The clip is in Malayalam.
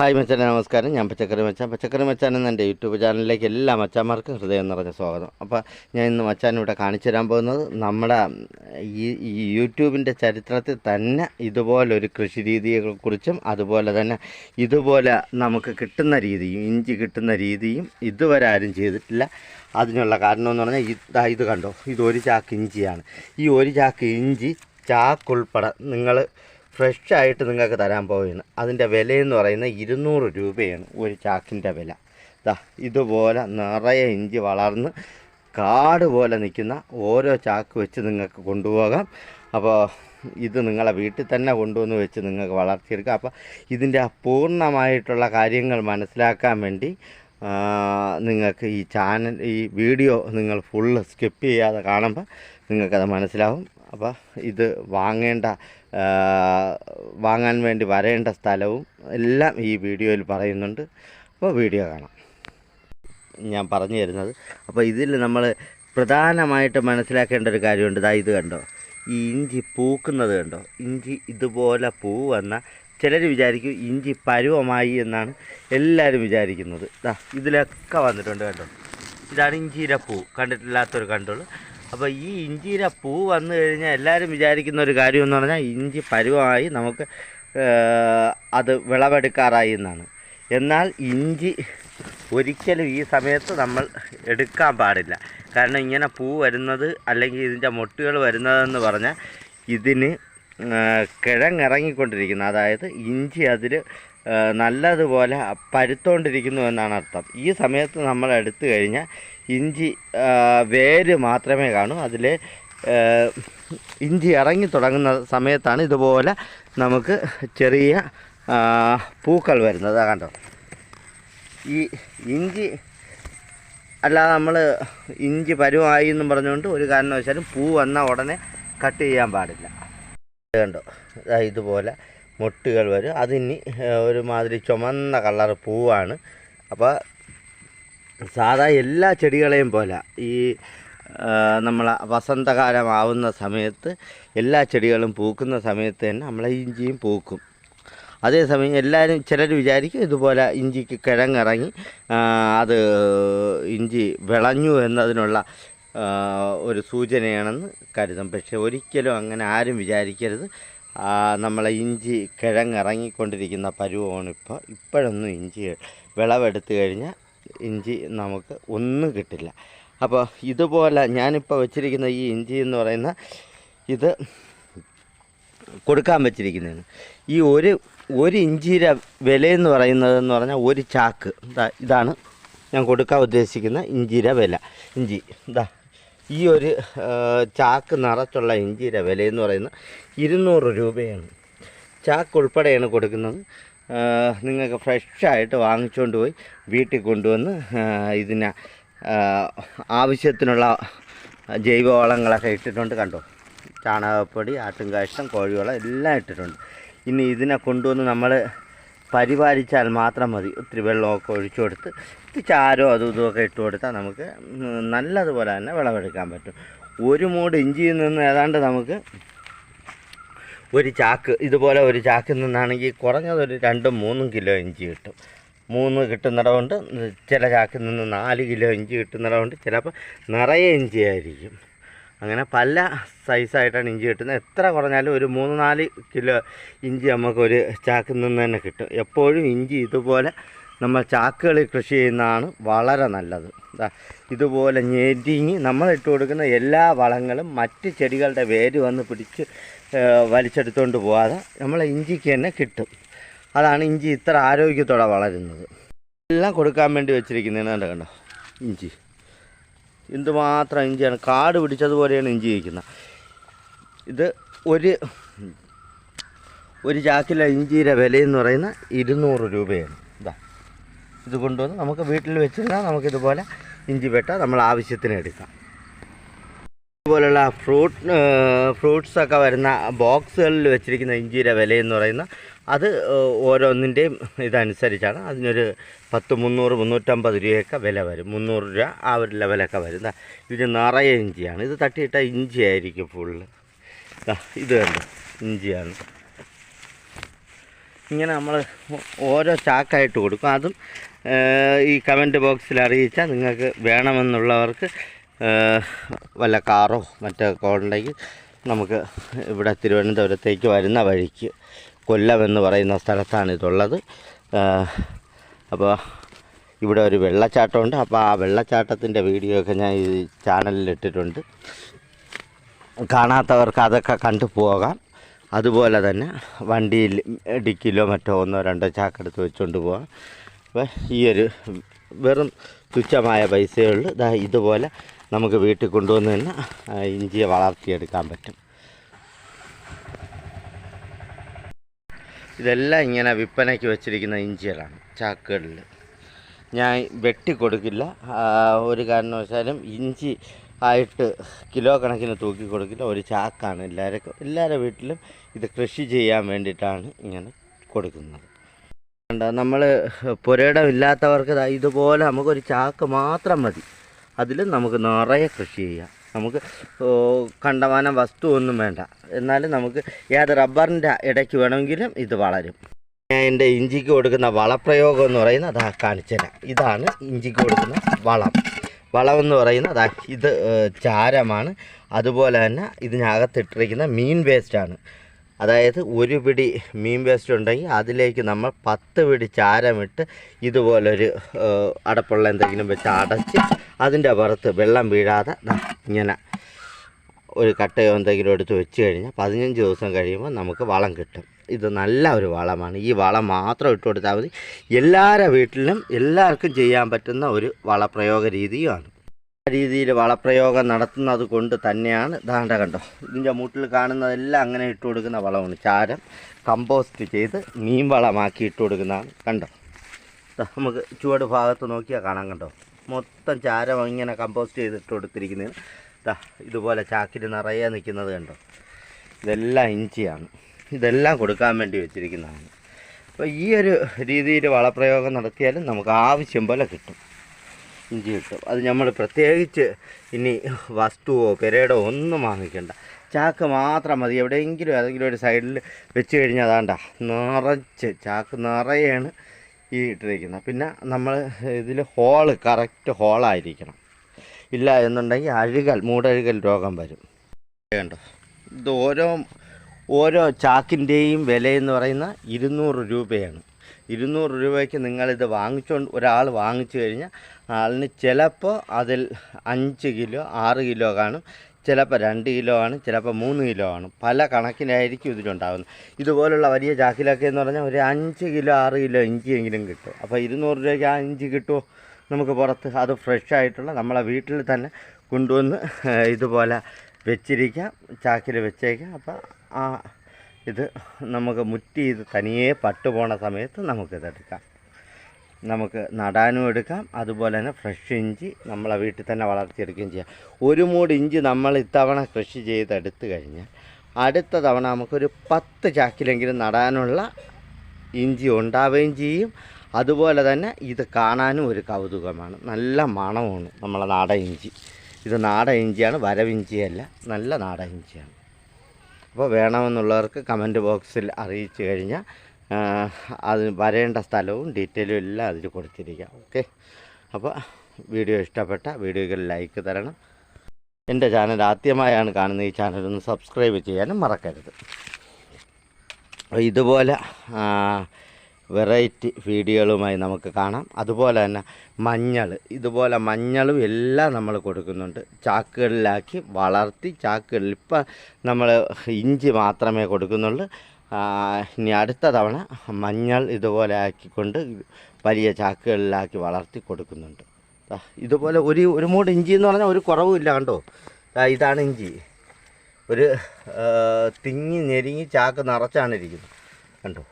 ഹായ് മച്ചാനെ നമസ്കാരം. ഞാൻ പച്ചക്കറി മച്ചാൻ. പച്ചക്കറി മച്ചാൻ എന്ന എന്റെ യൂട്യൂബ് ചാനലിലേക്ക് എല്ലാ മച്ചാന്മാർക്കും ഹൃദയം നിറഞ്ഞ സ്വാഗതം. അപ്പോൾ ഞാൻ ഇന്ന് മച്ചാൻ ഇവിടെ കാണിച്ചു തരാൻ പോകുന്നത് നമ്മുടെ ഈ യൂട്യൂബിന്റെ ചരിത്രത്തിൽ തന്നെ ഇതുപോലൊരു കൃഷി രീതിയെക്കുറിച്ചും അതുപോലെ തന്നെ ഇതുപോലെ നമുക്ക് കിട്ടുന്ന രീതിയും ഇഞ്ചി കിട്ടുന്ന രീതിയും ഇതുവരെ ആരും ചെയ്തിട്ടില്ല. അതിനുള്ള കാരണം എന്ന് പറഞ്ഞാൽ ഇതാ ഇത് കണ്ടോ? ഇത് ഒരു ചാക്ക് ഇഞ്ചിയാണ്. ഈ ഒരു ചാക്ക് ഇഞ്ചി ചാക്കുൾപ്പെടെ നിങ്ങൾ ഫ്രഷ് ആയിട്ട് നിങ്ങൾക്ക് തരാൻ പോവുകയാണ്. അതിന്റെ വിലയെന്ന് പറയുന്നത് ഇരുന്നൂറ് രൂപയാണ് ഒരു ചാക്കിന്റെ വില. ദാ ഇതുപോലെ നിറയെ ഇഞ്ചി വളർന്ന് കാട് പോലെ നിൽക്കുന്ന ഓരോ ചാക്ക് വെച്ച് നിങ്ങൾക്ക് കൊണ്ടുപോകാം. അപ്പോൾ ഇത് നിങ്ങളെ വീട്ടിൽ തന്നെ കൊണ്ടുവന്ന് വെച്ച് നിങ്ങൾക്ക് വളർത്തിയെടുക്കാം. അപ്പോൾ ഇതിന്റെ പൂർണമായിട്ടുള്ള കാര്യങ്ങൾ മനസ്സിലാക്കാൻ വേണ്ടി നിങ്ങൾക്ക് ഈ ചാനൽ ഈ വീഡിയോ നിങ്ങൾ ഫുള്ള് സ്കിപ്പ് ചെയ്യാതെ കാണുമ്പോൾ നിങ്ങൾക്കത് മനസ്സിലാവും. അപ്പോൾ ഇത് വാങ്ങേണ്ട വാങ്ങാൻ വേണ്ടി വരേണ്ട സ്ഥലവും എല്ലാം ഈ വീഡിയോയിൽ പറയുന്നുണ്ട്. അപ്പോൾ വീഡിയോ കാണാം. ഞാൻ പറഞ്ഞു തരുന്നത്. അപ്പോൾ ഇതിൽ നമ്മൾ പ്രധാനമായിട്ട് മനസ്സിലാക്കേണ്ട ഒരു കാര്യമുണ്ട്. ഇതാ ഇത് കണ്ടോ? ഈ ഇഞ്ചി പൂക്കുന്നത് കണ്ടോ? ഇഞ്ചി ഇതുപോലെ പൂ വന്ന ചിലർ വിചാരിക്കും ഇഞ്ചി പരുവമായി എന്നാണ് എല്ലാവരും വിചാരിക്കുന്നത്. ദാ ഇതിലൊക്കെ വന്നിട്ടുണ്ട് കണ്ടോ? ഇതാണ് ഇഞ്ചിയുടെ പൂ. കണ്ടിട്ടില്ലാത്തൊരു കണ്ടോളൂ അപ്പോൾ ഈ ഇഞ്ചിയുടെ പൂ വന്നു കഴിഞ്ഞാൽ എല്ലാവരും വിചാരിക്കുന്ന ഒരു കാര്യം എന്ന് പറഞ്ഞാൽ ഇഞ്ചി പരുവമായി നമുക്ക് അത് വിളവെടുക്കാറായി എന്നാണ്. എന്നാൽ ഇഞ്ചി ഒരിക്കലും ഈ സമയത്ത് നമ്മൾ എടുക്കാൻ പാടില്ല. കാരണം ഇങ്ങനെ പൂ വരുന്നത് അല്ലെങ്കിൽ ഇതിന്റെ മൊട്ടുകൾ വരുന്നതെന്ന് പറഞ്ഞാൽ ഇതിന് ആ, കിഴങ്ങിറങ്ങിക്കൊണ്ടിരിക്കുന്നു അതായത് ഇഞ്ചി അതിൽ നല്ലതുപോലെ പരുത്തോണ്ടിരിക്കുന്നു എന്നാണ് അർത്ഥം. ഈ സമയത്ത് നമ്മൾ എടുത്തു കഴിഞ്ഞാൽ ഇഞ്ചി വേര് മാത്രമേ കാണൂ. അതിൽ ഇഞ്ചി ഇറങ്ങി തുടങ്ങുന്ന സമയത്താണ് ഇതുപോലെ നമുക്ക് ചെറിയ പൂക്കൾ വരുന്നത്. കണ്ടോ? ഈ ഇഞ്ചി അല്ലാതെ നമ്മൾ ഇഞ്ചി പരുവായി എന്നും പറഞ്ഞുകൊണ്ട് ഒരു കാരണവശാലും പൂ വന്ന ഉടനെ കട്ട് ചെയ്യാൻ പാടില്ല. കണ്ടോ? ഇതുപോലെ മൊട്ടുകൾ വരും. അതിന് ഒരുമാതിരി ചുമന്ന കളർ പൂവാണ്. അപ്പോൾ സാധാ എല്ലാ ചെടികളെയും പോലെ ഈ നമ്മൾ വസന്തകാലമാവുന്ന സമയത്ത് എല്ലാ ചെടികളും പൂക്കുന്ന സമയത്ത് തന്നെ നമ്മളെ ഇഞ്ചിയും പൂക്കും. അതേസമയം എല്ലാവരും ചിലർ വിചാരിക്കും ഇതുപോലെ ഇഞ്ചിക്ക് കിഴങ്ങിറങ്ങി അത് ഇഞ്ചി വിളഞ്ഞു എന്നതിനുള്ള ഒരു സൂചനയാണെന്ന് കരുതും. പക്ഷേ ഒരിക്കലും അങ്ങനെ ആരും വിചാരിക്കരുത്. നമ്മളെ ഇഞ്ചി കിഴങ്ങിറങ്ങിക്കൊണ്ടിരിക്കുന്ന പരുവമാണ് ഇപ്പോൾ ഇപ്പോഴൊന്നും ഇഞ്ചി വിളവെടുത്ത് കഴിഞ്ഞാൽ ഇഞ്ചി നമുക്ക് ഒന്നും കിട്ടില്ല. അപ്പോൾ ഇതുപോലെ ഞാനിപ്പോൾ വെച്ചിരിക്കുന്ന ഈ ഇഞ്ചി എന്ന് പറയുന്ന ഇത് കൊടുക്കാൻ വെച്ചിരിക്കുന്നതാണ്. ഈ ഒരു ഒരു ഇഞ്ചിയുടെ വിലയെന്ന് പറയുന്നതെന്ന് പറഞ്ഞാൽ ഒരു ചാക്ക്. ഇതാ ഇതാണ് ഞാൻ കൊടുക്കാൻ ഉദ്ദേശിക്കുന്ന ഇഞ്ചിയുടെ വില. ഇഞ്ചി ഇതാ ഈ ഒരു ചാക്ക് നിറച്ചുള്ള ഇഞ്ചിയുടെ വിലയെന്ന് പറയുന്നത് ഇരുന്നൂറ് രൂപയാണ്. ചാക്ക് ഉൾപ്പെടെയാണ് കൊടുക്കുന്നത്. നിങ്ങൾക്ക് ഫ്രഷായിട്ട് വാങ്ങിച്ചുകൊണ്ട് പോയി വീട്ടിൽ കൊണ്ടുവന്ന് ഇതിന് ആവശ്യത്തിനുള്ള ജൈവവളങ്ങളൊക്കെ ഇട്ടിട്ടുണ്ട്. കണ്ടോ? ചാണകപ്പൊടി ആട്ടുംകാഷ്ടം കോഴിവളം എല്ലാം ഇട്ടിട്ടുണ്ട്. ഇനി ഇതിനെ കൊണ്ടുവന്ന് നമ്മൾ പരിപാലിച്ചാൽ മാത്രം മതി. ഒത്തിരി വെള്ളമൊക്കെ ഒഴിച്ചു കൊടുത്ത് ചാരോ അതും ഇതുമൊക്കെ ഇട്ട് കൊടുത്താൽ നമുക്ക് നല്ലതുപോലെ തന്നെ വിളവെടുക്കാൻ പറ്റും. ഒരു മൂട് ഇഞ്ചിയിൽ നിന്ന് ഏതാണ്ട് നമുക്ക് ഒരു ചാക്ക് ഇതുപോലെ ഒരു ചാക്കിൽ നിന്നാണെങ്കിൽ കുറഞ്ഞതൊരു രണ്ടും മൂന്നും കിലോ ഇഞ്ചി കിട്ടും. മൂന്ന് കിട്ടുന്നിടമുണ്ട് ചില ചാക്കിൽ നിന്ന് നാല് കിലോ ഇഞ്ചി കിട്ടുന്നിടമുണ്ട് ചിലപ്പോൾ നിറയെ ഇഞ്ചി ആയിരിക്കും അങ്ങനെ പല സൈസായിട്ടാണ് ഇഞ്ചി കിട്ടുന്നത്. എത്ര കുറഞ്ഞാലും ഒരു മൂന്ന് നാല് കിലോ ഇഞ്ചി നമുക്കൊരു ചാക്കിൽ നിന്ന് തന്നെ കിട്ടും. എപ്പോഴും ഇഞ്ചി ഇതുപോലെ നമ്മൾ ചാക്കുകളിൽ കൃഷി ചെയ്യുന്നതാണ് വളരെ നല്ലത്. ഇതുപോലെ ഞെരിങ്ങി നമ്മൾ ഇട്ട് കൊടുക്കുന്ന എല്ലാ വളങ്ങളും മറ്റ് ചെടികളുടെ വേര് വന്ന് പിടിച്ച് വലിച്ചെടുത്തുകൊണ്ട് പോകാതെ നമ്മളെ ഇഞ്ചിക്ക് തന്നെ കിട്ടും. അതാണ് ഇഞ്ചി ഇത്ര ആരോഗ്യത്തോടെ വളരുന്നത്. എല്ലാം കൊടുക്കാൻ വേണ്ടി വെച്ചിരിക്കുന്നതാണ് കണ്ടോ? ഇഞ്ചി. എന്തുമാത്രം ഇഞ്ചിയാണ്? കാട് പിടിച്ചതുപോലെയാണ് ഇഞ്ചി കഴിക്കുന്നത് ഇത് ഒരു ഒരു ചാക്കിലെ ഇഞ്ചിയുടെ വിലയെന്ന് പറയുന്ന ഇരുന്നൂറ് രൂപയാണ്. ഇതാ. ഇത് കൊണ്ടുവന്ന് നമുക്ക് വീട്ടിൽ വെച്ചിരുന്നാൽ നമുക്കിതുപോലെ ഇഞ്ചി വെട്ട നമ്മൾ ആവശ്യത്തിന് എടുക്കാം. ഇതുപോലുള്ള ഫ്രൂട്ട് ഫ്രൂട്ട്സൊക്കെ വരുന്ന ബോക്സുകളിൽ വെച്ചിരിക്കുന്ന ഇഞ്ചിയുടെ വിലയെന്ന് പറയുന്ന അത് ഓരോന്നിന്റെയും ഇതനുസരിച്ചാണ്. അതിനൊരു പത്ത് മുന്നൂറ് മുന്നൂറ്റമ്പത് രൂപയൊക്കെ വില വരും. മുന്നൂറ് രൂപ ആ ഒരു ലെവലൊക്കെ വരും. ഇത് നിറയെ ഇഞ്ചിയാണ്. ഇത് തട്ടിയിട്ട ഇഞ്ചി ആയിരിക്കും ഫുള്ള് ഇത് കണ്ടോ? ഇഞ്ചിയാണ്. ഇങ്ങനെ നമ്മൾ ഓരോ ചാക്കായിട്ട് കൊടുക്കും. അതും ഈ കമന്റ് ബോക്സിൽ അറിയിച്ചാൽ നിങ്ങൾക്ക് വേണമെന്നുള്ളവർക്ക് വല്ല കാറോ മറ്റൊക്കെ ഉണ്ടെങ്കിൽ നമുക്ക് ഇവിടെ തിരുവനന്തപുരത്തേക്ക് വരുന്ന വഴിക്ക് കൊല്ലം എന്ന് പറയുന്ന സ്ഥലത്താണിതുള്ളത്. അപ്പോൾ ഇവിടെ ഒരു വെള്ളച്ചാട്ടമുണ്ട്. അപ്പോൾ ആ വെള്ളച്ചാട്ടത്തിന്റെ വീഡിയോ ഒക്കെ ഞാൻ ഈ ചാനലിൽ ഇട്ടിട്ടുണ്ട് കാണാത്തവർക്ക് അതൊക്കെ കണ്ടു പോകാം. അതുപോലെ തന്നെ വണ്ടിയിൽ ഡിക്കിലോ മറ്റോ ഒന്നോ രണ്ടോ ചാക്കെടുത്ത് വെച്ചുകൊണ്ട് പോകാം. അപ്പോൾ ഈ ഒരു വെറും തുച്ഛമായ പൈസയേ ഉള്ളൂ. ഇതാ ഇതുപോലെ നമുക്ക് വീട്ടിൽ കൊണ്ടുവന്ന് തന്നെ ഇഞ്ചിയെ വളർത്തിയെടുക്കാൻ പറ്റും. ഇതെല്ലാം ഇങ്ങനെ വിൽപ്പനയ്ക്ക് വെച്ചിരിക്കുന്ന ഇഞ്ചികളാണ് ചാക്കുകളിൽ. ഞാൻ വെട്ടി കൊടുക്കില്ല. ഒരു കാരണവശാലും ഇഞ്ചി ആയിട്ട് കിലോ കണക്കിന് തൂക്കി കൊടുക്കില്ല. ഒരു ചാക്കാണ് എല്ലാവർക്കും എല്ലാവരുടെ വീട്ടിലും ഇത് കൃഷി ചെയ്യാൻ വേണ്ടിയിട്ടാണ് ഇങ്ങനെ കൊടുക്കുന്നത്. നമ്മൾ പുരയിടം ഇല്ലാത്തവർക്ക് ദാ ഇതുപോലെ നമുക്കൊരു ചാക്ക് മാത്രം മതി. അതിൽ നമുക്ക് നിറയെ കൃഷി ചെയ്യാം. നമുക്ക് കണ്ടമാനം വസ്തു ഒന്നും വേണ്ട. എന്നാലും നമുക്ക് ഏത് റബ്ബറിന്റെ ഇടയ്ക്ക് വേണമെങ്കിലും ഇത് വളരും. എന്റെ ഇഞ്ചിക്ക് കൊടുക്കുന്ന വളപ്രയോഗം എന്ന് പറയുന്നത് അതാ കാണിച്ചുതരാം ഇതാണ് ഇഞ്ചിക്ക് കൊടുക്കുന്ന വളം. വളം എന്ന് പറയുന്നത് അതാ ഇത് ചാരമാണ്. അതുപോലെ തന്നെ ഇതിനകത്തിട്ടിരിക്കുന്ന മീൻ വേസ്റ്റാണ്. അതായത് ഒരു പിടി മീൻ വേസ്റ്റ് ഉണ്ടെങ്കിൽ അതിലേക്ക് നമ്മൾ പത്ത് പിടി ചാരമിട്ട് ഇതുപോലൊരു അടപ്പുള്ള എന്തെങ്കിലും വെച്ച് അടച്ച് അതിന്റെ പുറത്ത് വെള്ളം വീഴാതെ ഇങ്ങനെ ഒരു കട്ടയോ എന്തെങ്കിലും എടുത്ത് വെച്ച് കഴിഞ്ഞാൽ പതിനഞ്ച് ദിവസം കഴിയുമ്പോൾ നമുക്ക് വളം കിട്ടും. ഇത് നല്ല ഒരു വളമാണ്. ഈ വളം മാത്രം ഇട്ട് കൊടുത്താൽ മതി. എല്ലാവരുടെ വീട്ടിലും എല്ലാവർക്കും ചെയ്യാൻ പറ്റുന്ന ഒരു വളപ്രയോഗ രീതിയുമാണ് രീതിയിൽ വളപ്രയോഗം നടത്തുന്നത് കൊണ്ട് തന്നെയാണ്. ദാണ്ട കണ്ടോ ഇതിന്റെ മുട്ടിൽ കാണുന്നതെല്ലാം അങ്ങനെ ഇട്ട് കൊടുക്കുന്ന വളമാണ്. ചാരം കമ്പോസ്റ്റ് ചെയ്ത് മീൻ വളമാക്കി ഇട്ട് കൊടുക്കുന്നതാണ്. കണ്ടോ? നമുക്ക് ചുവട് ഭാഗത്ത് നോക്കിയാൽ കാണാൻ കണ്ടോ? മൊത്തം ചാരം ഇങ്ങനെ കമ്പോസ്റ്റ് ചെയ്തിട്ട് കൊടുത്തിരിക്കുന്നത്. ദാ ഇതുപോലെ ചാക്കിൽ നിറയെ നിൽക്കുന്നത് കണ്ടോ? ഇതെല്ലാം ഇഞ്ചിയാണ്. ഇതെല്ലാം കൊടുക്കാൻ വേണ്ടി വെച്ചിരിക്കുന്നതാണ്. അപ്പോൾ ഈ ഒരു രീതിയിൽ വളപ്രയോഗം നടത്തിയാലും നമുക്ക് ആവശ്യം പോലെ കിട്ടും. ഇഞ്ചി കിട്ടും അത് നമ്മൾ പ്രത്യേകിച്ച് ഇനി വസ്തുവോ പെരേടോ ഒന്നും വാങ്ങിക്കണ്ട. ചാക്ക് മാത്രം മതി. എവിടെയെങ്കിലും ഏതെങ്കിലും ഒരു സൈഡിൽ വെച്ച് കഴിഞ്ഞാൽ അതാണ്ട നിറച്ച് ചാക്ക് നിറയാണ് ഈ ഇട്ടിരിക്കുന്നത്. പിന്നെ നമ്മൾ ഇതിൽ ഹോൾ കറക്റ്റ് ഹോളായിരിക്കണം. ഇല്ല എന്നുണ്ടെങ്കിൽ അഴുകൽ മൂടഴുകൽ രോഗം വരും. കണ്ടോ ഇത് ഓരോ ഓരോ ചാക്കിന്റെയും വിലയെന്ന് പറയുന്ന ഇരുന്നൂറ് രൂപയാണ്. ഇരുന്നൂറ് രൂപയ്ക്ക് നിങ്ങളിത് വാങ്ങിച്ചുകൊണ്ട് ഒരാൾ വാങ്ങിച്ചു കഴിഞ്ഞാൽ ആളിന് ചിലപ്പോൾ അതിൽ അഞ്ച് കിലോ ആറ് കിലോ കാണും. ചിലപ്പോൾ രണ്ട് കിലോ ആണ് ചിലപ്പോൾ മൂന്ന് കിലോ ആണ്. പല കണക്കിനായിരിക്കും ഇതിലുണ്ടാകുന്നത് ഇതുപോലുള്ള വലിയ ചാക്കിലൊക്കെ എന്ന് പറഞ്ഞാൽ ഒരു അഞ്ച് കിലോ ആറ് കിലോ ഇഞ്ചിയെങ്കിലും കിട്ടും. അപ്പോൾ ഇരുന്നൂറ് രൂപയ്ക്ക് ആ ഇഞ്ചി കിട്ടുമോ നമുക്ക് പുറത്ത് അത് ഫ്രഷ് ആയിട്ടുള്ള നമ്മളെ വീട്ടിൽ തന്നെ കൊണ്ടുവന്ന് ഇതുപോലെ വെച്ചിരിക്കാം. ചാക്കിൽ വെച്ചേക്കാം. അപ്പോൾ ആ ഇത് നമുക്ക് മുറ്റി ഇത് തനിയെ പട്ടു പോണ സമയത്ത് നമുക്കിതെടുക്കാം. നമുക്ക് നടാനും എടുക്കാം. അതുപോലെ തന്നെ ഫ്രഷ് ഇഞ്ചി നമ്മളെ വീട്ടിൽ തന്നെ വളർത്തിയെടുക്കുകയും ചെയ്യാം. ഒരു മൂട് ഇഞ്ചി നമ്മൾ ഇത്തവണ കൃഷി ചെയ്തെടുത്തു കഴിഞ്ഞാൽ അടുത്ത തവണ നമുക്കൊരു പത്ത് ചാക്കിലെങ്കിലും നടാനുള്ള ഇഞ്ചി ഉണ്ടാവുകയും ചെയ്യും. അതുപോലെ തന്നെ ഇത് കാണാനും ഒരു കൗതുകമാണ്. നല്ല മണമാണ് നമ്മളെ നാടൻ ഇഞ്ചി. ഇത് നാടൻ ഇഞ്ചിയാണ് വരവിഞ്ചിയല്ല നല്ല നാടൻ ഇഞ്ചിയാണ്. അപ്പോൾ വേണമെന്നുള്ളവർക്ക് കമന്റ് ബോക്സിൽ അറിയിച്ചു കഴിഞ്ഞാൽ അത് വരേണ്ട സ്ഥലവും ഡീറ്റെയിലും എല്ലാം അതിൽ കൊടുത്തിരിക്കാം. ഓക്കെ? അപ്പോൾ വീഡിയോ ഇഷ്ടപ്പെട്ട വീഡിയോകൾ ലൈക്ക് തരണം. എന്റെ ചാനൽ ആദ്യമായാണ് കാണുന്നത് ഈ ചാനലൊന്ന് സബ്സ്ക്രൈബ് ചെയ്യാനും മറക്കരുത്. ഇതുപോലെ വെറൈറ്റി വീഡിയോകളുമായി നമുക്ക് കാണാം. അതുപോലെ തന്നെ മഞ്ഞൾ ഇതുപോലെ മഞ്ഞളും എല്ലാം നമ്മൾ കൊടുക്കുന്നുണ്ട്. ചാക്കുകളിലാക്കി വളർത്തി ചാക്കുകളിൽ ഇപ്പം നമ്മൾ ഇഞ്ചി മാത്രമേ കൊടുക്കുന്നുള്ളൂ. ഇനി അടുത്ത തവണ മഞ്ഞൾ ഇതുപോലെ ആക്കിക്കൊണ്ട് വലിയ ചാക്കുകളിലാക്കി വളർത്തി കൊടുക്കുന്നുണ്ട്. ഇതുപോലെ ഒരു ഒരു മൂട് ഇഞ്ചി എന്ന് പറഞ്ഞാൽ ഒരു കുറവുമില്ല കണ്ടോ? ഇതാണ് ഇഞ്ചി. ഒരു തിങ്ങി ഞെരുങ്ങി ചാക്ക് നിറച്ചാണ് ഇരിക്കുന്നത് കണ്ടോ?